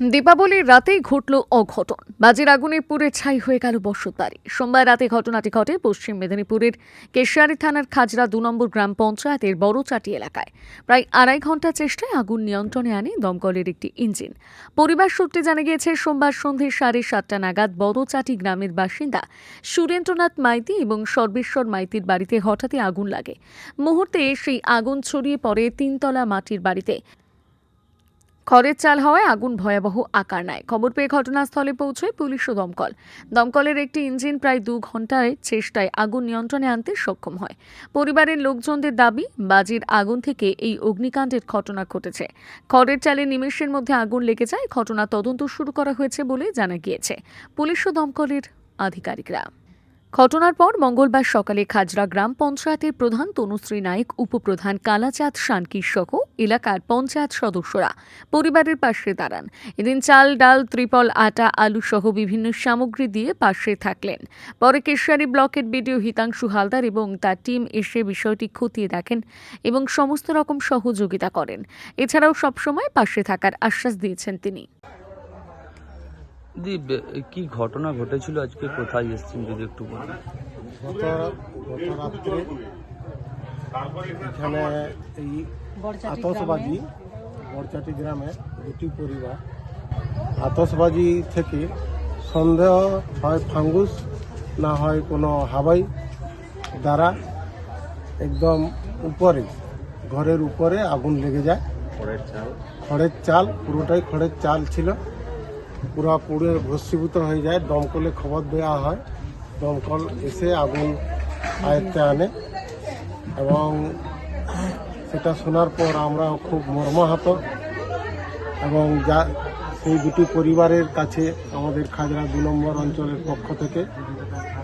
দীপাবলির রাতেই ঘটল অঘটন। বাজির আগুনে পুড়ে ছাই হয়ে গেল বসত বাড়ি সোমবার রাতে ঘটনাটি ঘটে পশ্চিম মেদিনীপুরের কেশিয়ারি থানার খাজরা দু নম্বর গ্রাম পঞ্চায়েতের বড়চাটি এলাকায়। প্রায় আড়াই ঘণ্টা চেষ্টায় আগুন নিয়ন্ত্রণে আনে দমকলের একটি ইঞ্জিন। পরিবার সূত্রে জানা গিয়েছে, সোমবার সন্ধে সাড়ে সাতটা নাগাদ বড়চাটি গ্রামের বাসিন্দা সুরেন্দ্রনাথ মাইতি এবং সর্বেশ্বর মাইতির বাড়িতে হঠাৎই আগুন লাগে। মুহূর্তে সেই আগুন ছড়িয়ে পড়ে তিনতলা মাটির বাড়িতে। খড়ের চাল হওয়ায় আগুন ভয়াবহ আকার নেয়। খবর পেয়ে ঘটনাস্থলে পৌঁছয় পুলিশ ও দমকল। দমকলের একটি ইঞ্জিন প্রায় দু ঘন্টায় চেষ্টায় আগুন নিয়ন্ত্রণে আনতে সক্ষম হয়। পরিবারের লোকজনদের দাবি, বাজির আগুন থেকে এই অগ্নিকাণ্ডের ঘটনা ঘটেছে। খড়ের চালে নিমেষের মধ্যে আগুন লেগে যায়। ঘটনা তদন্ত শুরু করা হয়েছে বলে জানা গিয়েছে। পুলিশ ও দমকলের আধিকারিকরা। ঘটনার পর মঙ্গলবার সকালে খাজরা গ্রাম পঞ্চায়েতের প্রধান তনুশ্রী নায়ক উপপ্রধান কালাচাঁদ শানকির সহ এলাকার পঞ্চায়েত সদস্যরা পরিবারের পাশে দাঁড়ান। এদিন চাল, ডাল, ত্রিপল, আটা, আলু সহ বিভিন্ন সামগ্রী দিয়ে পাশে থাকলেন। পরে কেশিয়ারি ব্লকের বিডিও হিতাংশু হালদার এবং তার টিম এসে বিষয়টি খতিয়ে দেখেন এবং সমস্ত রকম সহযোগিতা করেন। এছাড়াও সবসময় পাশে থাকার আশ্বাস দিয়েছেন তিনি। দি কি ঘটনা ঘটেছিল আজকে? কোথায় এসেছেন? যদি একটু বলেন। গত গত রাত্রে এখানে এই আতসবাজি বরচাটি গ্রামে। দুটি পরিবার আতসবাজি থেকে সন্দেহ হয় ফাঙ্গুস না হয় কোনো হাওয়াই দ্বারা একদম উপরে ঘরের উপরে আগুন লেগে যায়। খড়ের চাল। খড়ের চাল পুরোটাই খড়ের চাল ছিল। পুরো পুড়ে ভস্মীভূত হয়ে যায়। দমকলে খবর দেওয়া হয়। দমকল এসে আগুন আয়ত্তে আনে এবং সেটা শোনার পর আমরা খুব মর্মাহত এবং যা সেই দুটি পরিবারের কাছে আমাদের খাজরা দু নম্বর অঞ্চলের পক্ষ থেকে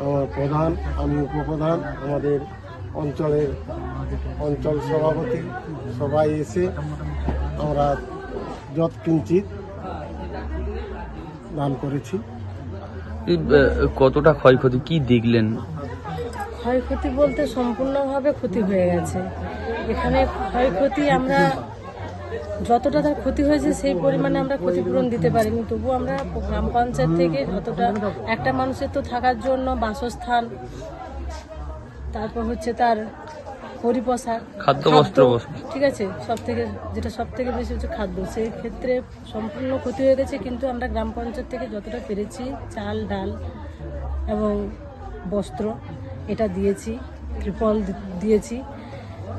আমার প্রধান, আমি উপপ্রধান, আমাদের অঞ্চলের অঞ্চল সভাপতি সবাই এসে আমরা যৎ কিঞ্চিত দান করেছি। কতটা ক্ষয়ক্ষতি কি দেখলেন? ক্ষয়ক্ষতি বলতে সম্পূর্ণভাবে ক্ষতি হয়ে গেছে। এখানে ক্ষয়ক্ষতি আমরা যতটা তার ক্ষতি হয়েছে সেই পরিমাণে আমরা ক্ষতিপূরণ দিতে পারিনি। তবু আমরা গ্রাম পঞ্চায়েত থেকে যতটা একটা মানুষের তো থাকার জন্য বাসস্থান তারপর হচ্ছে তার পরিপোষাক খাদ্য, বস্ত্র। ঠিক আছে সব থেকে যেটা সব থেকে বেশি হচ্ছে খাদ্য সেই ক্ষেত্রে সম্পূর্ণ ক্ষতি হয়ে গেছে কিন্তু আমরা গ্রাম পঞ্চায়েত থেকে যতটা পেরেছি চাল ডাল এবং বস্ত্র এটা দিয়েছি ত্রিপল দিয়েছি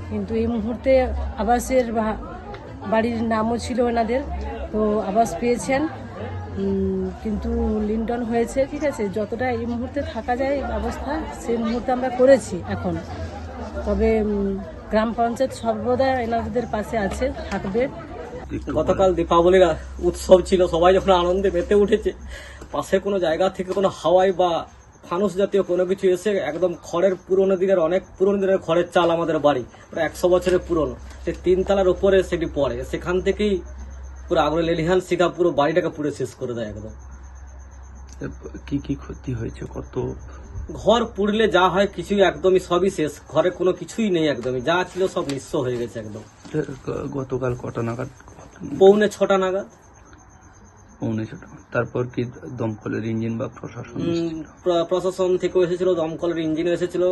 কিন্তু এই মুহূর্তে আবাসের বা- বাড়ির নামও ছিল ওনাদের তো আবাস পেয়েছেন কিন্তু লিন্টন হয়েছে ঠিক আছে যতটা এই মুহূর্তে থাকা যায় ব্যবস্থা সেই মুহূর্তে আমরা করেছি এখন তবে গ্রাম পঞ্চায়েত সর্বদা এনাদের পাশে আছে, থাকবে গতকাল দীপাবলির উৎসব ছিল, সবাই যখন আনন্দে মেতে উঠেছে, পাশে কোনো জায়গা থেকে কোনো হাওয়াই বা ফানুস জাতীয় কোনো কিছু এসে একদম খড়ের পুরনো দিনের, অনেক পুরনো দিনের খড়ের চাল আমাদের বাড়ি, প্রায় একশো বছরের পুরনো সে তিনতলার উপরে সেটি পড়ে, সেখান থেকেই পুরো আগুনে লেলিহান শিখা পুরো বাড়িটাকে পুরো শেষ করে দেয় একদম। কি কি ক্ষতি হয়েছে? কত? ঘর পুড়লে যা হয় কিছুই একদমই সবই শেষ। ঘরে কোনো কিছুই নেই একদমই। যা ছিল সব নিঃস্ব হয়ে গেছে একদম। গতকাল কটা নাগাদ? পৌনে ছটা নাগাদ। পৌনে ছটা তারপর কি দমকলের ইঞ্জিন বা প্রশাসন প্র- প্রশাসন থেকেও এসেছিল দমকলের ইঞ্জিনও এসেছিল।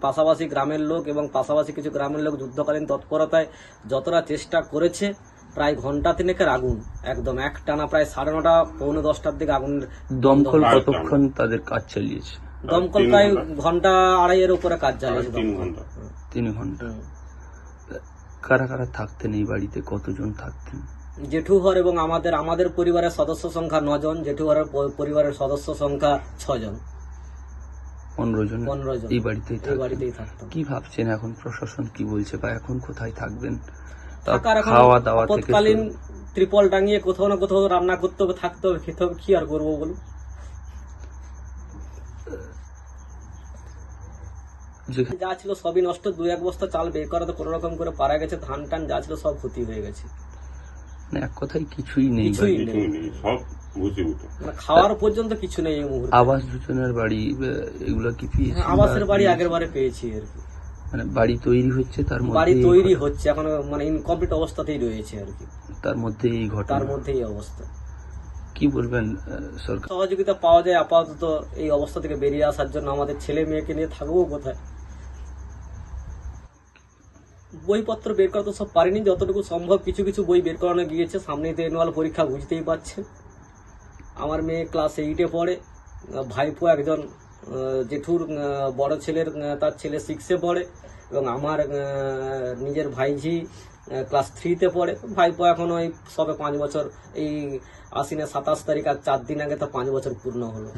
পাশাপাশি গ্রামের লোক এবং পাশাপাশি কিছু গ্রামের লোক যুদ্ধকালীন তৎপরতায় যতটা চেষ্টা করেছে প্রায় ঘণ্টা তিনেকের আগুন। একদম এক টানা প্রায় সাড়ে নটা পৌনে দশটার দিকে আগুনের দমকল কতক্ষণ তাদের কাজ চালিয়েছে? দমকল প্রায় ঘণ্টা। আড়াইয়ের উপরে কাজ চালিয়েছে দমকল। তিন ঘণ্টা। কারা কারা থাকতেন এই বাড়িতে? কতজন থাকতেন? জেঠু ঘর এবং আমাদের আমাদের পরিবারের সদস্য সংখ্যা নজন জেঠু ঘরের পরিবারের সদস্য সংখ্যা ছজন। পনেরো জন পনেরো জন। এই বাড়িতেই এই থাকতেন। কি ভাবছেন এখন প্রশাসন? কি বলছে বা এখন কোথায় থাকবেন? খাওয়া দাওয়া ত্রিপল টাঙিয়ে কোথাও না কোথাও রান্না করতে হবে থাকতে হবে খেতে হবে কি আর করব বলুন? যা ছিল সবই নষ্ট দুই এক বস্তা চাল বের করা তো কোনো রকম করে পারা গেছে ধান টান যা ছিল সব ক্ষতি হয়ে গেছে। মানে এক কথায় কিছুই নেই কিছুই নেই। সব মানে খাওয়ার পর্যন্ত কিছু নেই আবাস যোজনার বাড়ি এগুলো কি হ্যাঁ, আবাসের বাড়ি আগের বারে পেয়েছি আর কি। মানে বাড়ি তৈরি হচ্ছে তার মধ্যে বাড়ি তৈরি হচ্ছে এখন মানে ইনকমপ্লিট অবস্থাতেই রয়েছে আর কি। তার মধ্যে এই ঘটনা। তার মধ্যেই এই অবস্থা। কি বলবেন সরকার? সহযোগিতা পাওয়া যায় আপাতত এই অবস্থা থেকে বেরিয়ে আসার জন্য আমাদের ছেলে মেয়েকে নিয়ে থাকব কোথায়? বইপত্র বের করা তো সব পারিনি যতটুকু সম্ভব কিছু কিছু বই বের করানো গিয়েছে সামনেই তো এনুয়াল পরীক্ষা বুঝতেই পারছেন। আমার মেয়ে ক্লাস এইটে পড়ে ভাইপো একজন জেঠুর বড় ছেলের তার ছেলে সিক্সে পড়ে এবং আমার নিজের ভাইঝি ক্লাস থ্রিতে পড়ে। ভাইপো এখন ওই সবে পাঁচ বছর, এই আশ্বিনের সাতাশ তারিখ আর চার দিন আগে তো পাঁচ বছর পূর্ণ হলো।